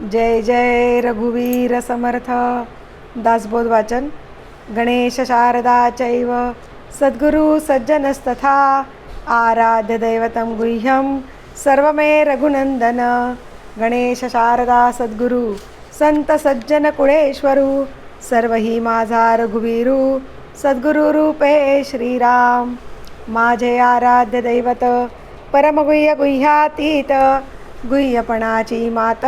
जय जय रघुवीर समर्थ दासबोध वाचन गणेश शारदा चैव सद्गुरु सज्जनस्तथा आराध्य दैवतं गुह्यं सर्वमे रघुनन्दन गणेश शारदा सद्गुरु संत सज्जन कुळेश्वरू सर्व ही माझा रघुवीरू सद्गुरु रूपे श्रीराम माझे आराध्य दैवत परमगुह्य गुह्यातीत गुह्यपणाची मात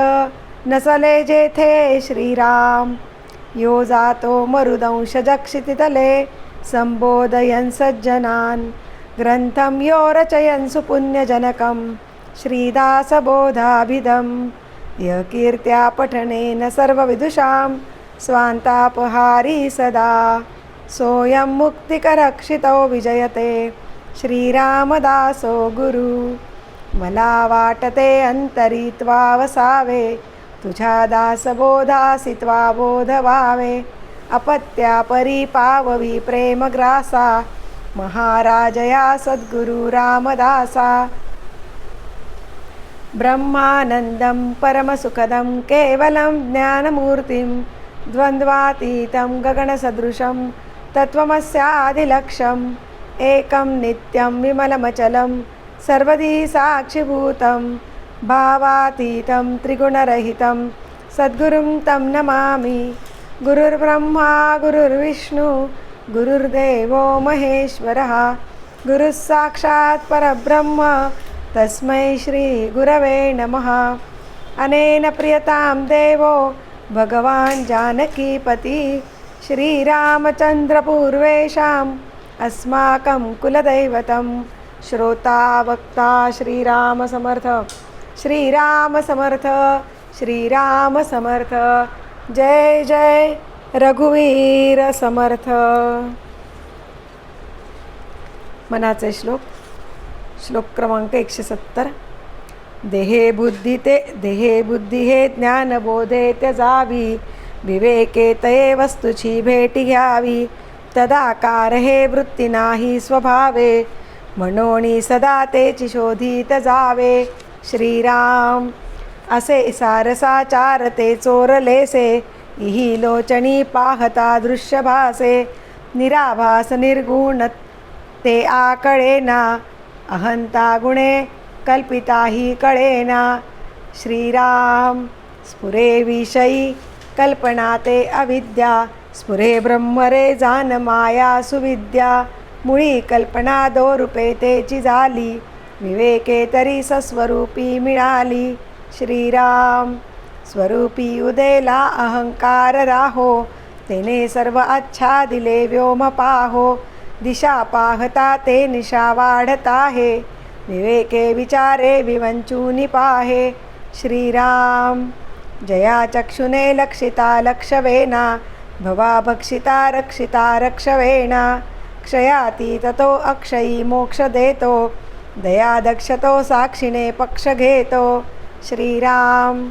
नसले जेथे श्रीराम यो जातो मरुदंश जक्षितितले संबोधयन् सज्जनान् ग्रन्थं यो रचयन् सुपुण्यजनकं श्रीदासबोधाभिधं यकीर्त्या पठनेन सर्वविदुषां स्वान्तापहारी सदा सोऽयं मुक्तिकरक्षितो विजयते श्रीरामदासो गुरु। मला वाटते अंतरित्वा वसावे तुझ्या दासबोधासी त्वा बोध अपत्या परी पाववी प्रेमग्रासा महाराजया सद्गुरु रामदासा. ब्रह्मानन्दं परमसुखदं केवलं ज्ञानमूर्तिं द्वन्द्वातीतं गगनसदृशं तत्त्वमस्यादिलक्ष्यम् एकं नित्यं विमलमचलं सर्वदी साक्षिभूतं भावातीतं त्रिगुणरहितं सद्गुरुं तं नमामि। गुरुर्ब्रह्मा गुरुर्विष्णु गुरुर्देवो महेश्वरः। गुरुः साक्षात् परब्रह्म तस्मै श्रीगुरवे नमः। अनेन प्रियतां देवो भगवान् जानकीपति श्रीरामचन्द्रपूर्वेषाम् अस्माकं कुलदैवतं। श्रोता वक्ता श्रीरामसमर्थ। श्रीरामसमर्थ श्रीरामसमर्थ जय जय रघुवीर समर्थ. मनाचे श्लोक श्लोक क्रमांक एकशे सत्तर. देहे बुद्धी ते देहे बुद्धी हे ज्ञानबोधे त्यजावी. विवेके तये वस्तूची भेटी घ्यावी. तदाकार हे वृत्ती नाही स्वभावे. म्हणोणी सदा तेची शोधित जावे श्रीराम। असे सारसाचार ते चोरलेसे इही लोचणी पाहता दृश्य भासे निराभास निर्गुण ते आकळेना अहंता गुणे कल्पिताही कळेना। श्रीराम स्फुरे विषयी कल्पना ते अविद्या स्फुरे ब्रह्मरे जान माया सुविद्या मुळी कल्पना दो रूपे तेची झाली। विवेके तरी सस्वरूपी मिळाली. श्रीराम स्वरूपी उदेला अहंकार राहो. तेने सर्व अच्छा दिले व्योम पाहो. दिशा पाहता ते निशा वाढता हे विवेके विचारे विवंचूनि पाहे. श्रीराम जया चक्षुने लक्षिता लक्षवेना भवा भक्षिता रक्षिता रक्षवेणा. क्षयाती ततो अक्षयी मोक्ष देतो. दया दक्षतो साक्षिणे पक्ष घेतो श्रीराम।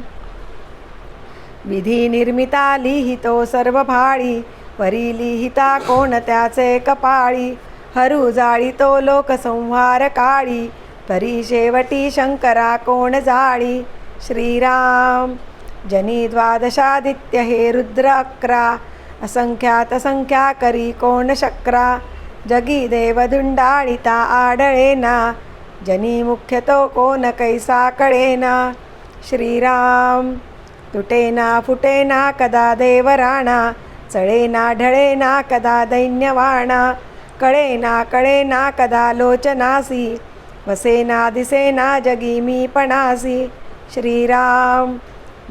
विधी निर्मिता लिहितो सर्व भाळी वरी लिहिता कोण त्याचे कपाळी हरू जाळीतो लोकसंहार काळी तरी शेवटी शंकरा कोण जाळी श्रीराम। जनी द्वादशादित्य हे रुद्र अकरा असंख्यात संख्या करी कोण शक्रा। जगी देवधुंडाळिता आडळेना जनी मुख्यतो कोण कैसा कळेना? श्रीराम तुटेना फुटेना कदा देवराणा? चळेना ढळेना कदा दैन्यवाणा? कळेना कळेना कदा लोचनासी? वसेना दिसेना जगी मी पणासी? श्रीराम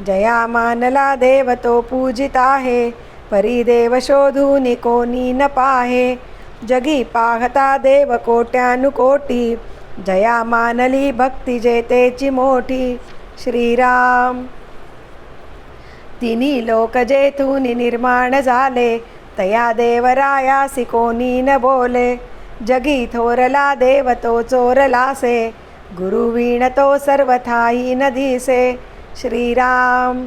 जया मानला देव तो पूजित आहे. परी देव शोधून कोणी न पाहे. जगी पाहता देव कोट्यानुकोटी. जया मानली भक्ती जेतेची मोठी श्रीराम। तिन्ही लोक जेथून निर्माण झाले तया देवरायासी कोणी न बोले। जगी थोरला देव तो चोरलासे गुरुवीण तो सर्वथाही न दिसे श्रीराम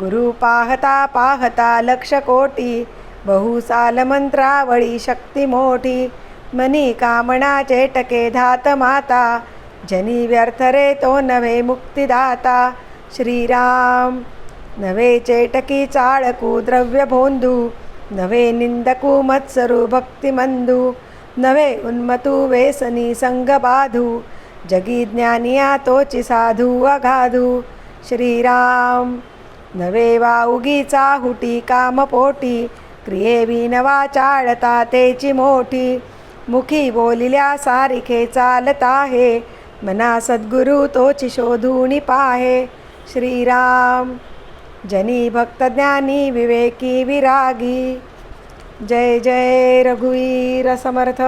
गुरु पाहता पाहता लक्ष कोटी बहुसाल मंत्रावळी शक्ती मोठी। मनी कामना चेटके धात माता जनी व्यर्थ रे तो नव्हे मुक्तिदाता श्रीराम। नवे चेटकी चाळकू द्रव्य भोंदू नवे निंदकू मत्सरू भक्तिमंदू नवे उन्मतू वेसनी संग बाधू जगी ज्ञानिया तोची साधू अगाधू श्रीराम। नवे वाउगीचा हुटी कामपोटी क्रियेविन चाळता तेची मोठी मुखी बोलिल्या सारिखे चालता हे मना सद्गुरु तोची शोधून पाहे. श्रीराम जनी भक्त ज्ञानी विवेकी विरागी. जय जय रघुवीर समर्थ.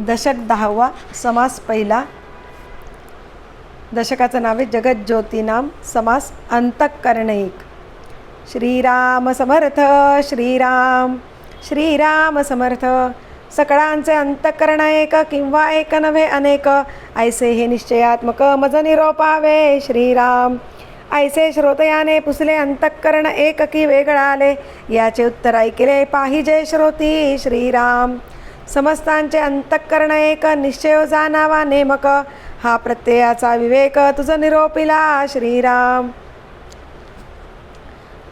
दशक दहावा समास पहिला. दशकाचं नाव आहे जगज्योतीनाम समास अंतकर्णिक. श्रीराम समर्थ श्रीराम. श्रीराम समर्थ सकळांचे अंतःकरण एक किंवा एक नव्हे अनेक. ऐसे हे निश्चयात्मक मज निरोपावे श्रीराम. ऐसे श्रोतयाने पुसले अंतःकरण एक की वेगळाले. याचे उत्तर ऐकले पाहिजे श्रोती श्रीराम. समस्तांचे अंतःकरण एक निश्चय जाणावा नेमक. हा प्रत्ययाचा विवेक तुझ निरोपिला श्रीराम.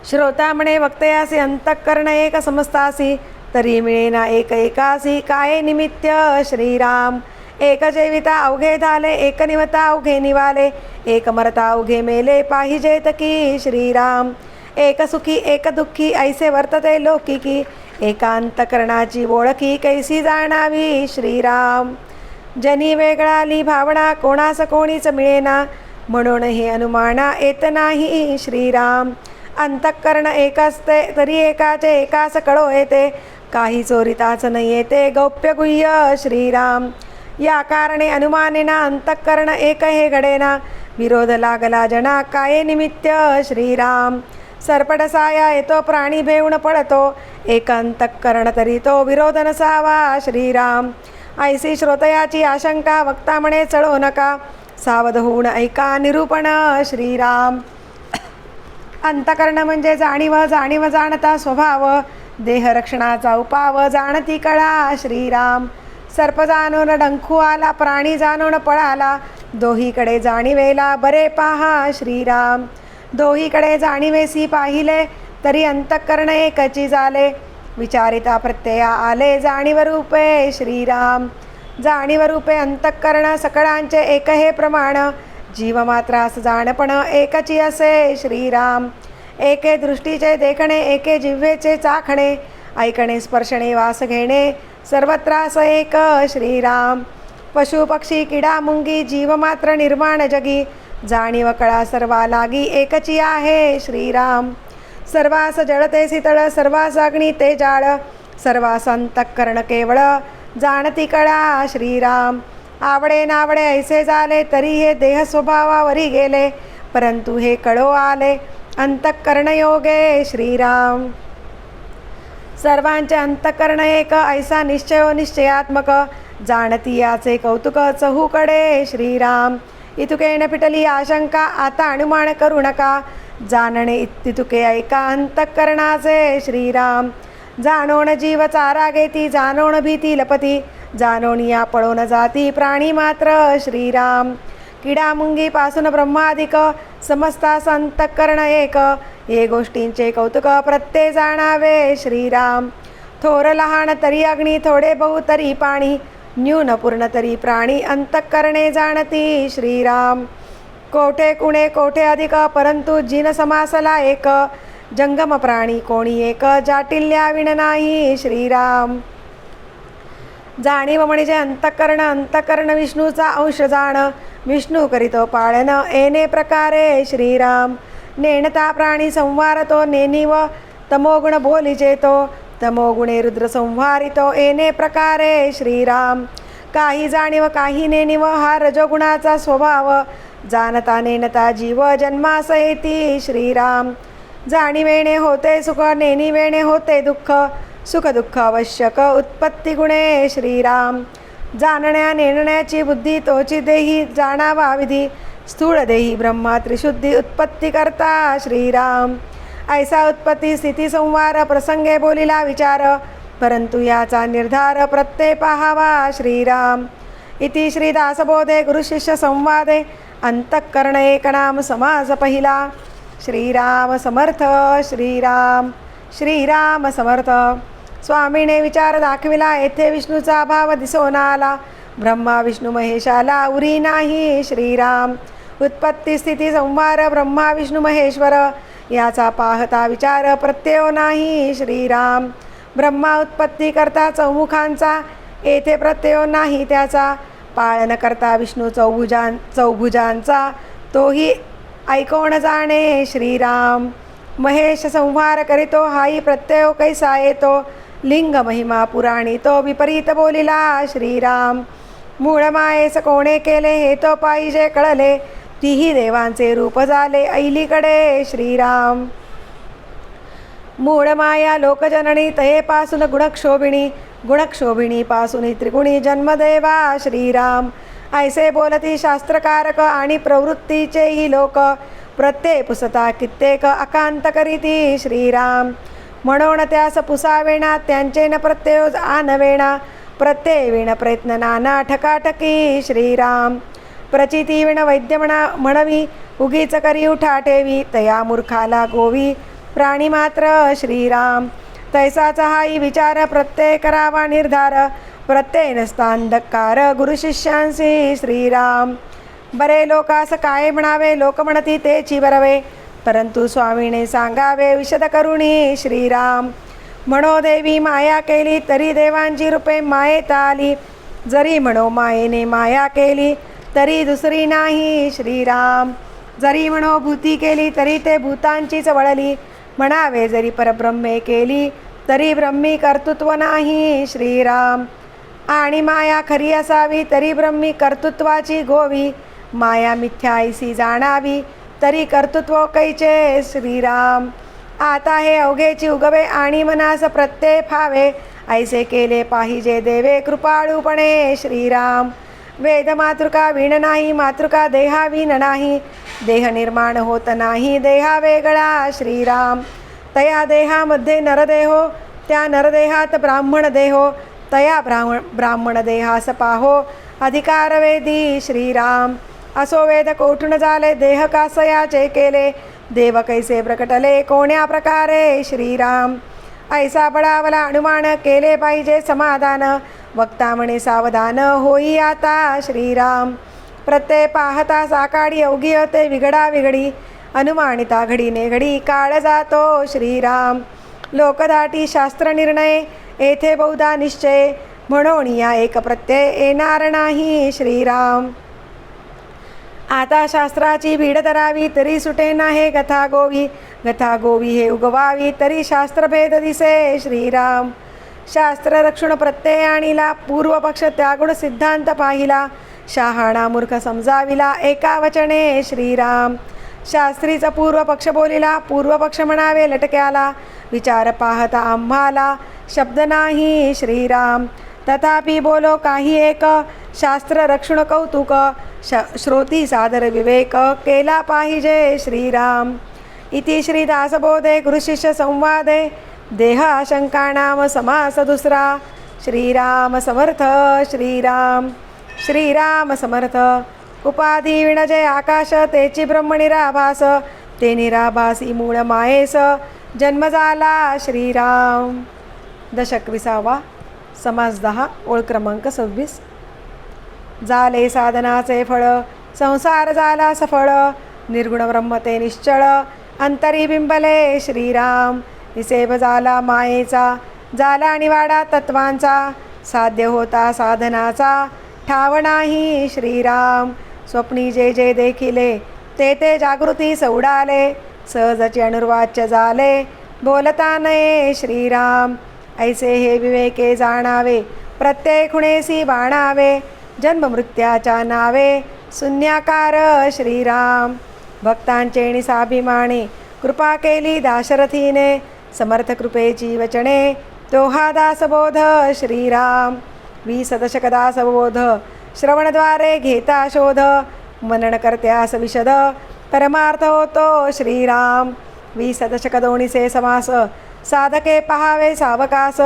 श्रोता म्हणे वक्तयासी अंतःकरण एक समजतासी तरी मिळेना एक एकासी काय निमित्त श्रीराम। एक जैविता अवघे झाले एकनिवता अवघे निवाले एक मरता अवघे मेले पाहिजेत की श्रीराम। एक सुखी एक दुःखी ऐसे वर्तते लौकिकी एकांतकरणाची ओळखी कैसी जाणावी श्रीराम? जनी वेगळाली भावना कोणास कोणीच मिळेना म्हणून हे अनुमाना येत नाही श्रीराम। अंतःकरण एक असते तरी एकाचे एकास कळो येते. काही चोरिताच नाही येते गौप्यगुह्य श्रीराम. या कारणे अनुमानेना अंतःकरण एक हे घडेना. विरोध लागला जना काय निमित्त श्रीराम? सरपडसाया येतो प्राणी भेऊन पडतो एक अंतःकरण तरी तो विरोध नसावा श्रीराम. ऐसी श्रोतयाची आशंका वक्ता म्हणे चढो नका. सावध होऊन ऐका निरूपण श्रीराम. अंतकरण म्हणजे जाणीव जाणीव जाणता स्वभाव. देहरक्षणाचा उपाव जाणती कळा श्रीराम. सर्प जाणून डंखू आला प्राणी जाणून पळाला. दोहीकडे जाणीवेला बरे पाहा श्रीराम. दोहीकडे जाणीवेसी पाहिले तरी अंतकरण एकची झाले विचारिता प्रत्यया आले जाणीव रूपे श्रीराम. जाणीव रूपे अंतःकरण सकळांचे एक हे प्रमाण. जीवमात्रास जाणपण एकची असे श्रीराम एके दृष्टीचे देखणे एके जिव्हेचे चाखणे ऐकणे स्पर्शणे वास घेणे सर्वत्रास एक श्रीराम. पशु पक्षी किडा मुंगी जीवमात्र निर्माण जगी जाणीव कळा सर्वा लागी एकची आहे श्रीराम. सर्वास जळते शीतळ सर्वास अग्नी ते जाळ सर्वास अंतःकरण केवळ जाणती कळा श्रीराम. आवडे नावडे ऐसे झाले तरी हे देह स्वभावावरी गेले परंतु हे कळो आले अंतःकरण योगे श्रीराम. सर्वांचे अंतःकरण एक ऐसा निश्चयो निश्चयात्मक जाणती याचे कौतुक चहूकडे श्रीराम. इतुकेन पिटली आशंका आता अनुमान करू नका जाणणे इत्तितुके ऐका अंतःकरणाचे श्रीराम. जाणोन जीव चारा घेती जाणोण भीती लपती जाणोन या जाती प्राणी मात्र श्रीराम. किडा ब्रह्माधिक समस्ता संत कर्ण एक. हे गोष्टींचे कौतुक प्रत्ये जाणावे श्रीराम. थोर लहान तरी अग्नी थोडे बहु तरी पाणी. न्यून पूर्ण तरी प्राणी अंतकरणे जाणती श्रीराम. कोठे कुणे कोठे अधिक परंतु जिन समासला एक. जंगम प्राणी कोणी एक जाटिल्या विण नाही श्रीराम. जाणीव म्हणजे अंतःकरण अंतःकरण विष्णूचा अंश जाण. विष्णू करीतो पाळन एने प्रकारे श्रीराम. नेणता प्राणी संवारतो नेनिव तमोगुण भोलिजेतो तमोगुणे रुद्र संहारितो एने प्रकारे श्रीराम. काही जाणीव काही नेनिव हा रजोगुणाचा स्वभाव. जाणता नेनता जीव जन्मास येती श्रीराम. जाणीवेणे होते सुख नेणीवेणे होते दुःख. सुखदुःख आवश्यक उत्पत्ती गुणे श्रीराम. जाणण्या नेणण्याची बुद्धी तोची देही जाणावा विधी स्थूळ देही ब्रह्मा त्रिशुद्धी उत्पत्ती करता श्रीराम. ऐसा उत्पत्ती स्थिती संवार प्रसंगे बोलिला विचार परंतु याचा निर्धार प्रत्यय पाहावा श्रीराम. इति श्रीदासबोधे गुरुशिष्य संवादे अंतःकरण एक नाम समास पहिला. श्रीराम समर्थ श्रीराम. श्रीराम समर्थ. स्वामीने विचार दाखविला येथे विष्णूचा भाव दिसून आला ब्रह्मा विष्णू महेशाला उरी नाही श्रीराम. उत्पत्ती स्थिती संवार ब्रह्मा विष्णू महेश्वर. याचा पाहता विचार प्रत्यय नाही श्रीराम. ब्रह्मा उत्पत्ती करता चौमुखांचा येथे प्रत्यय नाही त्याचा. पाळन करता विष्णू चौभुजां चौभुजांचा तोही ऐकवण जाणे श्रीराम. महेश संहार करीतो हाही प्रत्यय कैसा येतो? लिंग महिमा पुराणी तो विपरीत बोलिला श्रीराम। मूळ मायेस कोणे केले हे तो पाहिजे कळले तीही देवांचे रूप झाले ऐलीकडे श्रीराम। मूळ माया लोकजननी तयेपासून गुणक्षोभिणी गुणक्षोभिणी पासून त्रिगुणी जन्मदेवा श्रीराम। ऐसे बोलती शास्त्रकारक आणि प्रवृत्तीचेही लोक प्रत्येक पुसता कित्येक अकांत करीती श्रीराम। म्हणून त्यास पुसावेणा त्यांचे न प्रत्यय आनवेणा प्रत्यय विण प्रयत्न नाना ठकाठकी श्रीराम. प्रचिती विण वैद्य म्हणा म्हणवी उगीच करी उठा ठेवी तया मूर्खाला गोवी प्राणी मात्र श्रीराम. तैसाचा हाई विचार प्रत्यय करावा निर्धार प्रत्यय नसता अंधकार गुरुशिष्यांशी श्रीराम. बरे लोकास काय म्हणावे लोक म्हणती ते बरवे. परंतु स्वामीने सांगावे विशद करुणी श्रीराम. म्हणो देवी माया केली तरी देवांची रूपे मायेत आली. जरी म्हणो मायेने माया केली तरी दुसरी नाही श्रीराम. जरी म्हणो भूती केली तरी ते भूतांचीच वळली. म्हणावे जरी परब्रह्मे केली तरी ब्रह्मी कर्तृत्व नाही श्रीराम. आणि माया खरी असावी तरी ब्रह्मी कर्तृत्वाची गोवी. माया मिथ्याईसी जाणावी तरी कर्तृत्व कैचे? श्रीराम. आता हे अवघेची उगवे आणि मनास प्रत्यय फावे. ऐसे केले पाहिजे देवे कृपाळूपणे श्रीराम. वेद मातृका विण नाही मातृका देहा विण नाही. देह निर्माण होत नाही देहा वेगळा श्रीराम. तया देहामध्ये नरदेहो त्या नरदेहात ब्राह्मण देहो. तया ब्राह्मण ब्राह्मण देहास पाहो अधिकार वेदी श्रीराम. असो वेद कोठून झाले देह कासयाचे केले देव कैसे प्रकटले कोण्या प्रकारे श्रीराम ऐसा बडावला अनुमान केले पाहिजे समाधान वक्ता म्हणे सावधान होई आता श्रीराम प्रत्यय पाहता साकाडी अवघी होते विघडा विघडी अनुमानिता घडीने घडी काळ जातो श्रीराम लोकदाटी शास्त्र निर्णय येथे बहुधा निश्चय म्हणून या एक प्रत्यय येणार नाही श्रीराम आता शास्त्राची भीड धरावी तरी सुटे नाही गथा गोवी गथा गोवी हे उगवावी तरी शास्त्रभेद दिसे श्रीराम. शास्त्र रक्षण प्रत्यय आणिला पूर्वपक्ष त्यागुण सिद्धांत पाहिला. शहाणा मूर्ख समजाविला एका वचने श्रीराम. शास्त्रीचा पूर्वपक्ष बोलिला पूर्वपक्ष म्हणावे लटक्याला. विचार पाहता आम्हाला शब्द नाही श्रीराम. तथापि बोलो काही एक शास्त्र रक्षण कौतुक श श्रोती सादर विवेक केला पाहिजे श्रीराम. इति श्रीदासबोधे गुरुशिष्य संवादे देह समास दुसरा. श्रीराम समर्थ श्रीराम. श्रीराम समर्थ. उपाधी विणजय आकाश तेची ब्रह्मनिराभास ते निराभासी मूळ मायेस. जन्म झाला श्रीराम. दशक विसावा समास दहा ओळ क्रमांक सव्वीस. झाले साधनाचे फळ संसार झाला सफळ निर्गुण ब्रह्मते निश्चळ अंतरी बिंबले श्रीराम निसेभ झाला मायेचा झाला निवाडा तत्वांचा साध्य होता साधनाचा ठाव नाही श्रीराम स्वप्नी जे जे देखिले ते ते जागृती सौडाले सहजचे अनुर्वाच्य झाले बोलता नये श्रीराम ऐसे हे विवेके जाणावे प्रत्येक खुणेसी बाणावे जन्ममृत्याच्या नावे शून्याकार श्रीराम. भक्तांचे निसाभिमाने कृपा केली दाशरथीने समर्थ कृपेची वचने तोहा दासबोध श्रीराम. वी सदशकदासबोध श्रवणद्वारे घेता शोध मनन करत्यास विशद परमार्थ होतो श्रीराम. वी दशक समास साधके पहावे सावकास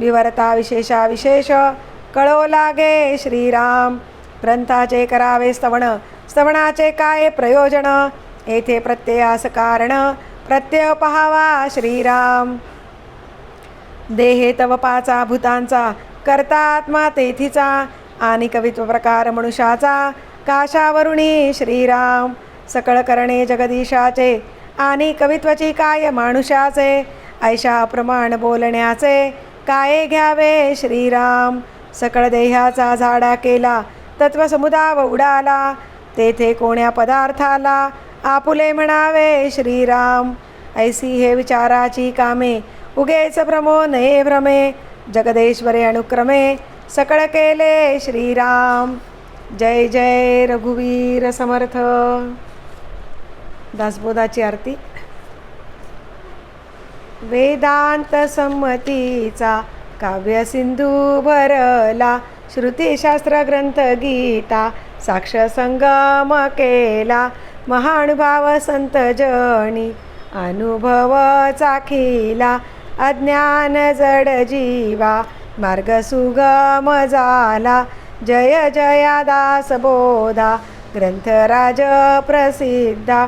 विवरता विशेषा विशेष कळो लागे श्रीराम. ग्रंथाचे करावे स्तवण. स्तवणाचे काय प्रयोजन? येथे प्रत्ययास कारण. प्रत्यय पहावा श्रीराम. देहे तव पाचा भूतांचा करता आत्मा तेथीचा आणि कवित्व प्रकार मनुष्याचा. काशावरुणी श्रीराम. सकळ करणे जगदीशाचे आणि कवित्वची काय मानुषाचे? ऐशा प्रमाण बोलण्याचे काय घ्यावे श्रीराम? सकळ देहाचा झाडा केला. तत्वसमुदाव उडाला. तेथे कोण्या पदार्थाला? आपुले म्हणावे श्रीराम. ऐसी हे विचाराची कामे. उगेच भ्रमो नये भ्रमे. जगदेश्वरे अनुक्रमे. सकळ केले श्रीराम. जय जय रघुवीर समर्थ. दासबोधाची आरती. वेदांत संमतीचा काव्य सिंधू भरला श्रुतीशास्त्र ग्रंथ गीता साक्ष संगम केला महानुभाव संत जणी अनुभव चाखिला अज्ञान जड जीवा मार्ग सुगम झाला जय जया दास बोधा ग्रंथराज प्रसिद्धा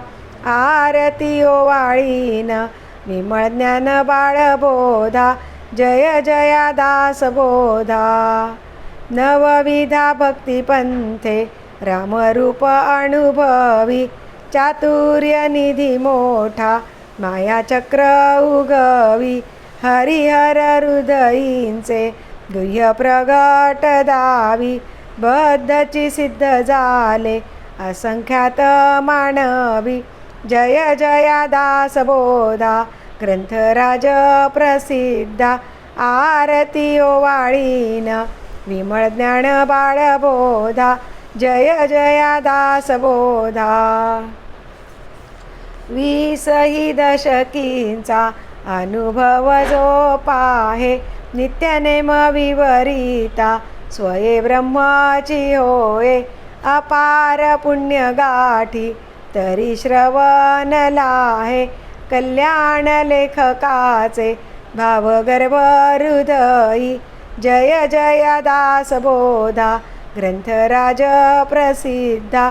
आरती ओवाळीन विमळ ज्ञान बाळबोधा जय जया दास बोधा नवविधा भक्तिपंथे रामरूप अनुभवी. चातुर्य निधी मोठा मायाचक्र उगवी. हरिहर हृदयींचे गुह्य प्रगट दावी. बद्धची सिद्ध झाले असंख्यात मानवी. जय जया दास बोधा ग्रंथराज प्रसिद्धा आरती ओवाळीन विमळ ज्ञान बाळबोधा जय जया दास बोधा. वीसही दशकींचा अनुभव जो पाहे नित्यनेम विवरिता स्वये ब्रह्माची होय अपार पुण्य गाठी तरी श्रवण लाहे. कल्याण लेखकाचे भावगर्भ हृदयी जय जय दास बोधा ग्रंथराज प्रसिद्धा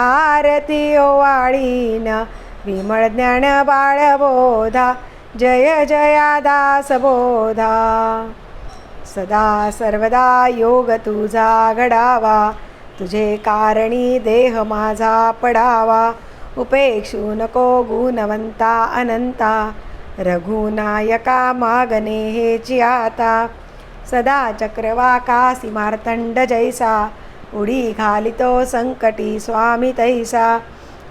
आरती ओवाळीन विमळ ज्ञान बाळबोधा जय जया दास बोधा सदा सर्वदा योग तुझा घडावा तुझे कारणी देह माझा पडावा. उपेक्षू नको गुणवंता अनंता। रघुनायका मागने हे चियाता। सदा चक्रवाकासी मार्तंड जैसा। उडी घालितो संकटी स्वामी तैसा।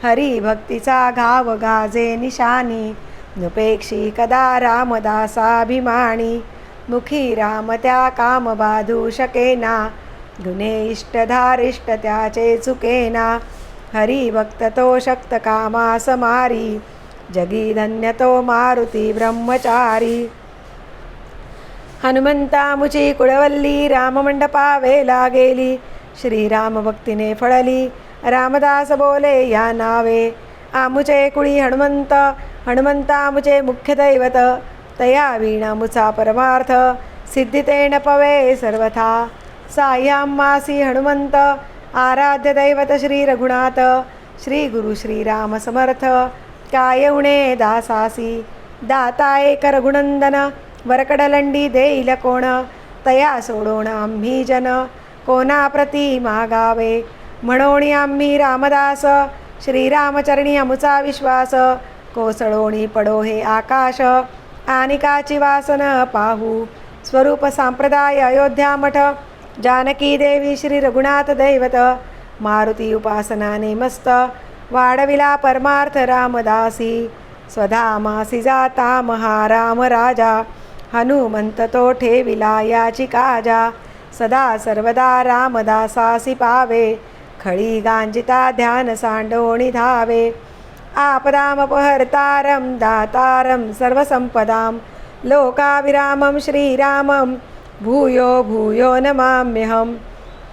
हरिभक्तीचा घाव गाजे निशानी। नुपेक्षी कदा रामदासाभिमानी। मुखी राम त्या काम बाधू शकेना। गुणे इष्टधारिष्ट त्याचे चुकेना। हरिभक्त तो शक्त कामा समारी जगी धन्यतो मारुती ब्रह्मचारी। हनुमंता मुची कुळवल्ली राममंडपा वेला गेली श्रीराम भक्तीने फळली रामदास बोले या नावे। आमुचे कुळी हनुमंत हनुमंतामुचे मुख्य दैवत तया वीणामुचा परमार्थ सिद्धितेन पवे सर्वथा। साह्यामासी हनुमंत आराध्य दैवत श्री रघुनाथ श्री गुरु श्रीराम समर्थ। काय उणे दासासी? दाता एक रघुनंदन वरकडलंडी देईल कोण? तया सोडोण आम्ही जन कोणाप्रती मागावे? म्हणोणी आम्ही रामदास श्रीरामचरणी अमुचा विश्वास। कोसळोणी पडो हे आकाश आनिकाची वासन पाहू। स्वरूप सांप्रदाय अयोध्या मठ जानकी देवी श्री रघुनाथ दैवत मारुती उपासना मस्त वाढविला परमार्थ रामदासी स्वधामासी जाता महाराम राजा हनुमंत तो ठेविला याची काजा सदा सर्वदा रामदासासी पावे खळी गांजिता ध्यान सांडोणी धावे आपदामपहर्तारं दातारं सर्वसंपदां लोकाविरामं श्रीरामं भूयो भूयो नमाम्यहं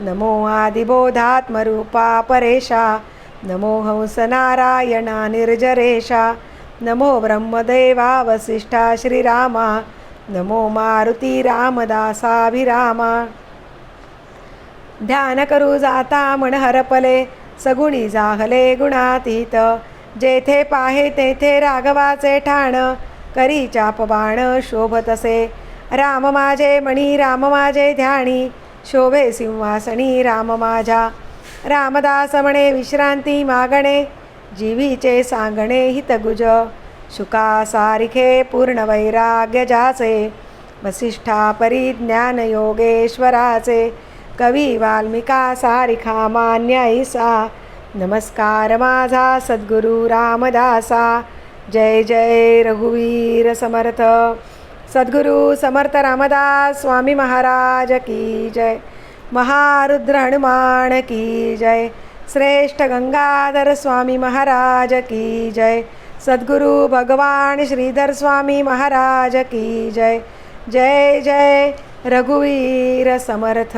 नमो आदिबोधात्मरूपा परेशा। नमो हंसनारायणा निर्जरेशा। नमो ब्रह्मदेवा वसिष्ठा श्रीरामा। नमो मारुती रामदासाभिरामा। ध्यान करू जाता मन हरपले सगुणी जाहले गुणातीत। जेथे पाहे तेथे राघवाचे ठाण। करी चापबाण शोभतसे। राम माझे मणी राम माझे ध्यानी शोभे सिंहासनी राम माझा. रामदास म्हणे विश्रांती मागणे जीवीचे सांगणे हितगुज. शुका सारिखे पूर्ण वैराग्य वसिष्ठा परिज्ञान योगेश्वराचे. कवी वाल्मिका सारिखा मान्य नमस्कार माझा सद्गुरू रामदासा. जय जय रघुवीर समर्थ. सद्गुरू समर्थ रामदास स्वामी महाराज की जय. महारुद्र हनुमान की जय. श्रेष्ठ गंगाधर स्वामी महाराज की जय. सद्गुरू भगवान श्रीधर स्वामी महाराज की जय. जय जय. रघुवीर समर्थ.